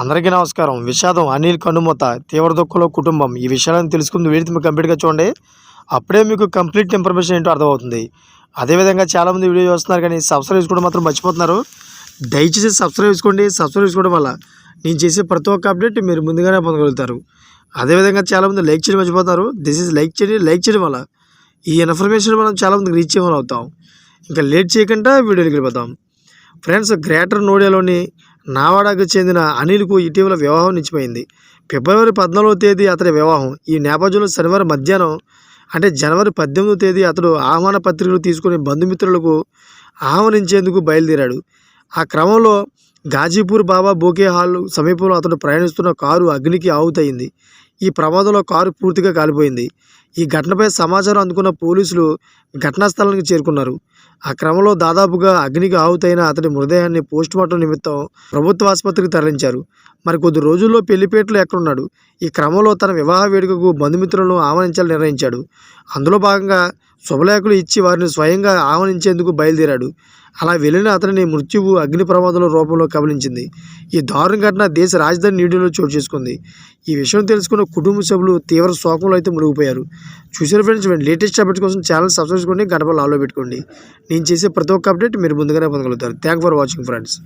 అందరికీ నమస్కారం. విషాదం అనిల్ కన్నుమూత తీవ్ర దుఃఖంలో కుటుంబం ఈ విషయాలను తెలుసుకుంది వీడితో మీకు కంప్లీట్గా చూడండి. అప్పుడే మీకు కంప్లీట్ ఇన్ఫర్మేషన్ ఏంటో అర్థమవుతుంది. అదేవిధంగా చాలామంది వీడియో చూస్తున్నారు కానీ సబ్స్క్రైబ్ చేసుకోవడం మాత్రం మర్చిపోతున్నారు. దయచేసి సబ్స్క్రైబ్ చేసుకోండి. సబ్స్క్రైబ్ చేసుకోవడం వల్ల నేను చేసే ప్రతి ఒక్క అప్డేట్ మీరు ముందుగానే పొందగలుగుతారు. అదేవిధంగా చాలామంది లైక్ చేయడం మర్చిపోతారు దిస్ ఇస్ లైక్ చేయండి లైక్ చేయడం వల్ల ఈ ఇన్ఫర్మేషన్ మనం చాలామందికి రీచ్ చేయమని అవుతాం ఇంకా లేట్ చేయకుండా వీడియోకి వెళ్ళిపోతాం ఫ్రెండ్స్ గ్రేటర్ నోడియాలోని నావాడాకు చెందిన అనిల్కు ఇటీవల వివాహం నిలిచిపోయింది. ఫిబ్రవరి పద్నాలుగో తేదీ అతడి వివాహం. ఈ నేపథ్యంలో శనివారం మధ్యాహ్నం అంటే జనవరి పద్దెనిమిదో తేదీ అతడు ఆహ్వాన పత్రికలు తీసుకుని బంధుమిత్రులకు ఆహ్వానించేందుకు బయలుదేరాడు. ఆ క్రమంలో గాజీపూర్ బాబా బోకే హాల్ సమీపంలో అతడు ప్రయాణిస్తున్న కారు అగ్నికి ఆహుతయింది. ఈ ప్రమాదంలో కారు పూర్తిగా కాలిపోయింది. ఈ ఘటనపై సమాచారం అందుకున్న పోలీసులు ఘటనా స్థలానికి చేరుకున్నారు. ఆ క్రమంలో దాదాపుగా అగ్నికి ఆహుతైన అతడి మృతదేహాన్ని పోస్టుమార్టం నిమిత్తం ప్రభుత్వ ఆసుపత్రికి తరలించారు. మరి కొద్ది రోజుల్లో పెళ్ళిపేటలో ఎక్కడున్నాడు? ఈ క్రమంలో తన వివాహ వేడుకకు బంధుమిత్రులను ఆహ్వానించాలని నిర్ణయించాడు. అందులో భాగంగా శుభలేఖలు ఇచ్చి వారిని స్వయంగా ఆహ్వానించేందుకు బయలుదేరాడు. అలా వెళ్ళిన అతనిని మృత్యువు అగ్ని ప్రమాదాల రూపంలో కబలించింది. ఈ దారుణ ఘటన దేశ రాజధాని న్యూఢిల్లీలో చోటు చేసుకుంది. ఈ విషయం తెలుసుకున్న కుటుంబ సభ్యులు తీవ్ర శోకంలో అయితే మునిగిపోయారు. చూసారు ఫ్రెండ్స్ లేటెస్ట్ అప్డేట్ కోసం ఛానల్ సబ్స్క్రైబ్ చేసుకోండి గడప లాలో పెట్టుకోండి. నేను చేసే ప్రతి ఒక్క అప్డేట్ మీరు ముందుగానే పొందగలుగుతారు. Thank for watching friends